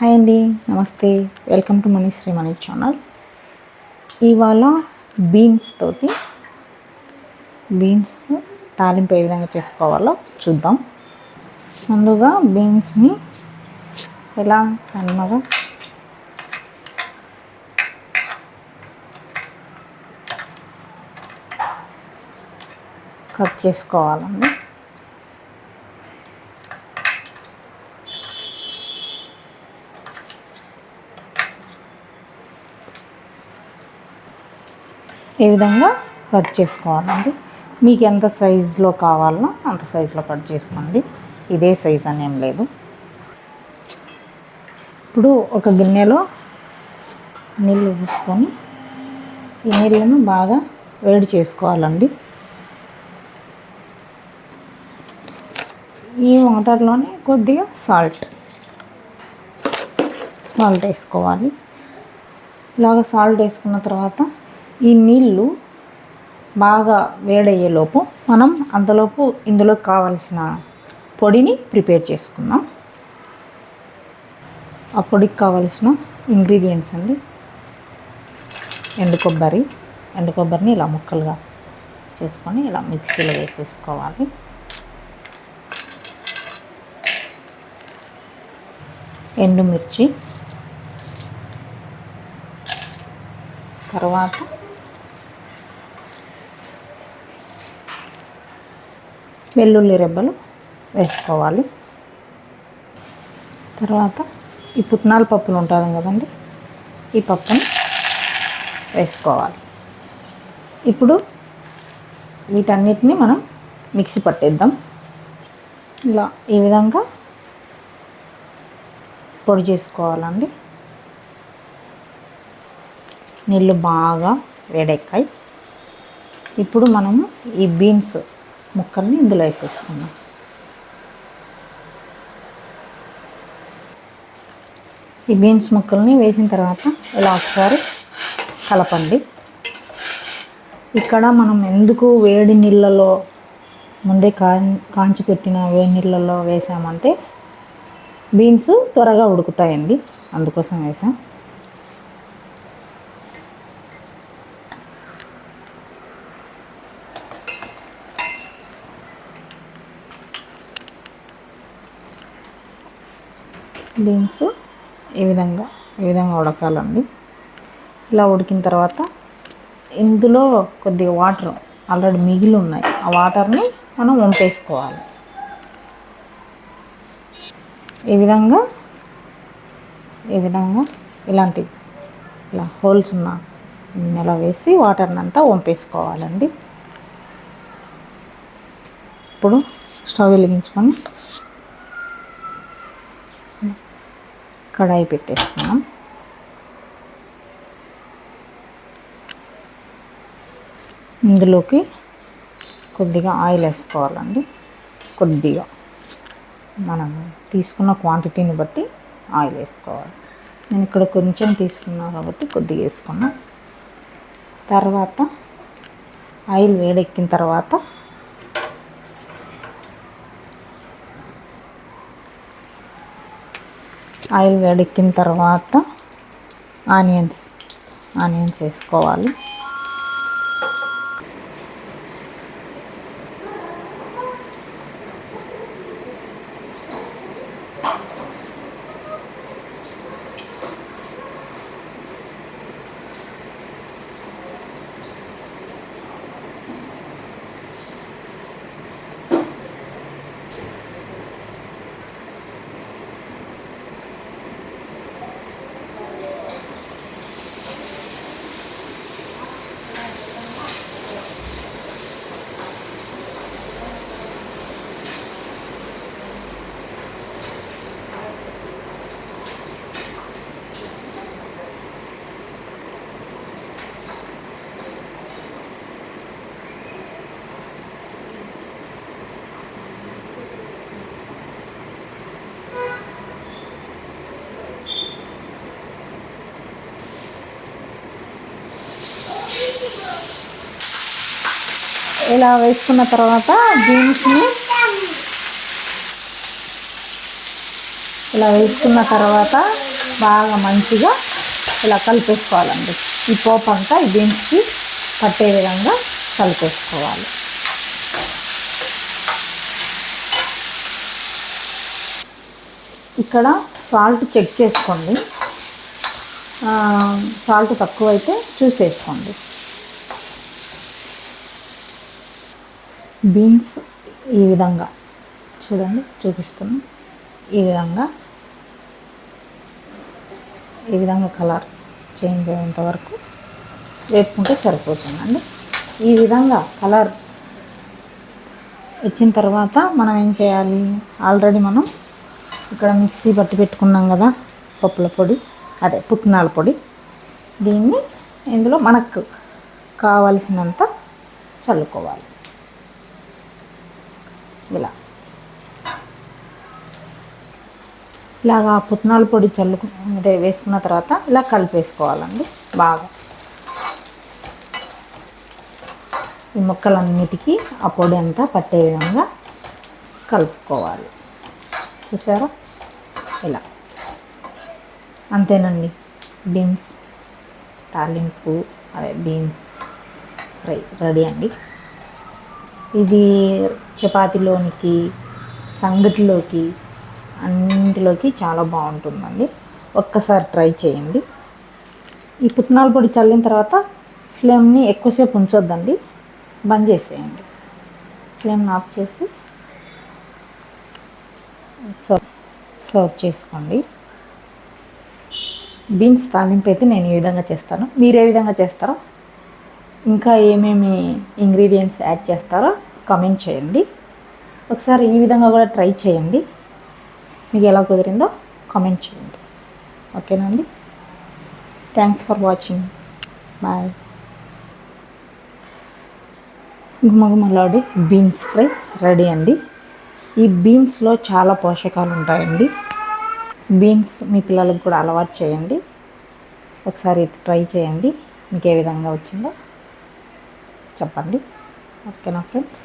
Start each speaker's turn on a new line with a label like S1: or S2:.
S1: Hi అండి నమస్తే. Welcome to Mani Sri Mani channel. ఇవాళ బీన్స్ తోటి బీన్స్ తాలింపు ఏ విధంగా చేసుకోవాలో చూద్దాం. ముందుగా బీన్స్ని ఎలా సన్నగా కట్ చేసుకోవాలండి. ఈ విధంగా కట్ చేసుకోవాలండి? మీకు ఎంత సైజులో కావాలో అంత సైజులో కట్ చేసుకోండి. ఇదే సైజ్ అని ఏం లేదు. ఇప్పుడు ఒక గిన్నెలో నీళ్ళు పోసుకొని ఈ నీళ్ళను బాగా వేడి చేసుకోవాలండి. ఈ వాటర్లోనే కొద్దిగా సాల్ట్ సాల్ట్ వేసుకోవాలి. ఇలాగ సాల్ట్ వేసుకున్న తర్వాత ఈ నీళ్ళు బాగా వేడయ్యేలోపు మనం అంతలోపు ఇందులో కావలసిన పొడిని ప్రిపేర్ చేసుకుందాం. ఆ పొడికి కావలసిన ఇంగ్రీడియంట్స్ అండి. ఎండు కొబ్బరి ఎండు కొబ్బరిని ఇలా ముక్కలుగా చేసుకొని ఇలా మిక్సీలో వేసేసుకోవాలి. ఎండుమిర్చి తర్వాత వెల్లుల్లి రెబ్బలు వేసుకోవాలి. తర్వాత ఈ పుట్నాల పప్పులు ఉంటుంది కదండి ఈ పప్పుని వేసుకోవాలి. ఇప్పుడు వీటన్నిటిని మనం మిక్సీ పట్టేద్దాం. ఇలా ఈ విధంగా పొడి చేసుకోవాలండి. నీళ్ళు బాగా వేడెక్కాయి. ఇప్పుడు మనము ఈ బీన్స్ ముక్కల్ని ఇందులో వేసేసుకుందాం. ఈ బీన్స్ ముక్కల్ని వేసిన తర్వాత ఇలా ఒకసారి కలపండి. ఇక్కడ మనం ఎందుకు వేడి నీళ్ళలో ముందే కా కాంచి పెట్టిన వేడి నీళ్ళలో వేసామంటే బీన్స్ త్వరగా ఉడుకుతాయండి. అందుకోసం వేసాం. బీన్స్ ఈ విధంగా ఈ విధంగా ఉడకాలండి. ఇలా ఉడికిన తర్వాత ఇందులో కొద్దిగా వాటర్ ఆల్రెడీ మిగిలి ఉన్నాయి. ఆ వాటర్ని మనం వంపేసుకోవాలి ఈ విధంగా ఈ విధంగా ఇలాంటి ఇలా హోల్స్ ఉన్న నెల వేసి వాటర్ని అంతా వంపేసుకోవాలండి ఇప్పుడు స్టవ్ వెలిగించుకొని కడాయి పెట్టేసుకున్నాం. ఇందులోకి కొద్దిగా ఆయిల్ వేసుకోవాలండి. కొద్దిగా. మనం తీసుకున్న క్వాంటిటీని బట్టి ఆయిల్ వేసుకోవాలి. నేను ఇక్కడ కొంచెం తీసుకున్నాను కాబట్టి కొద్దిగా వేసుకున్నాను తర్వాత ఆయిల్ వేడెక్కిన తర్వాత ఆయిల్ వేడెక్కిన తర్వాత ఆనియన్స్ ఆనియన్స్ వేసుకోవాలి. ఇలా వేసుకున్న తర్వాత బీన్స్ని ఇలా వేసుకున్న తర్వాత బాగా మంచిగా ఇలా కలిపేసుకోవాలండి. ఈ పోపు అంతా ఈ బీన్స్కి పట్టే విధంగా కలిపేసుకోవాలి. ఇక్కడ సాల్ట్ చెక్ చేసుకోండి. సాల్ట్ తక్కువైతే చూసేసుకోండి. బీన్స్ ఈ విధంగా. చూడండి చూపిస్తున్నాను ఈ విధంగా. ఈ విధంగా కలర్ చేంజ్ అయ్యేంత వరకు వేపుకుంటే సరిపోతుందండి. ఈ విధంగా కలర్ వచ్చిన తర్వాత మనం ఏం చేయాలి? ఆల్రెడీ మనం ఇక్కడ మిక్సీ పట్టి పెట్టుకున్నాం కదా పప్పుల పొడి అదే పుట్నాల పొడి. దీన్ని ఇందులో మనకు కావలసినంత చల్లుకోవాలి. ఇలా. ఇలాగా పుట్నాల పొడి చల్లుకు అంటే వేసుకున్న తర్వాత ఇలా కలిపేసుకోవాలండి బాగా. ఈ ముక్కలన్నిటికీ ఆ పొడి అంతా పట్టే విధంగా కలుపుకోవాలి. చూసారా? ఇలా. అంతేనండి బీన్స్ తాలింపు అదే బీన్స్ ఫ్రై రెడీ అండి. ఇది చపాతీలోనికి సంగటిలోకి అన్నింటిలోకి చాలా బాగుంటుందండి. ఒక్కసారి ట్రై చేయండి. ఈ పుట్నాల పొడి చల్లిన తర్వాత ఫ్లేమ్ని ఎక్కువసేపు ఉంచొద్దండి. బంద్ చేసేయండి. ఫ్లేమ్ని ఆఫ్ చేసి సర్వ్ సర్వ్ చేసుకోండి. బీన్స్ తాలింపు అయితే నేను ఈ విధంగా చేస్తాను. మీరు ఏ విధంగా చేస్తారో ఇంకా ఏమేమి ఇంగ్రీడియంట్స్ యాడ్ చేస్తారో కమెంట్ చేయండి. ఒకసారి ఈ విధంగా కూడా ట్రై చేయండి. మీకు ఎలా కుదిరిందో కామెంట్ చేయండి. ఓకేనండి థ్యాంక్స్ ఫర్ వాచింగ్ బాయ్ గుమగుమలాడి బీన్స్ ఫ్రై రెడీ అండి. ఈ బీన్స్లో చాలా పోషకాలు ఉంటాయండి. బీన్స్ మీ పిల్లలకు కూడా అలవాటు చేయండి. ఒకసారి ట్రై చేయండి. మీకు ఏ విధంగా వచ్చిందో చెప్పండి. ఓకేనా ఫ్రెండ్స్?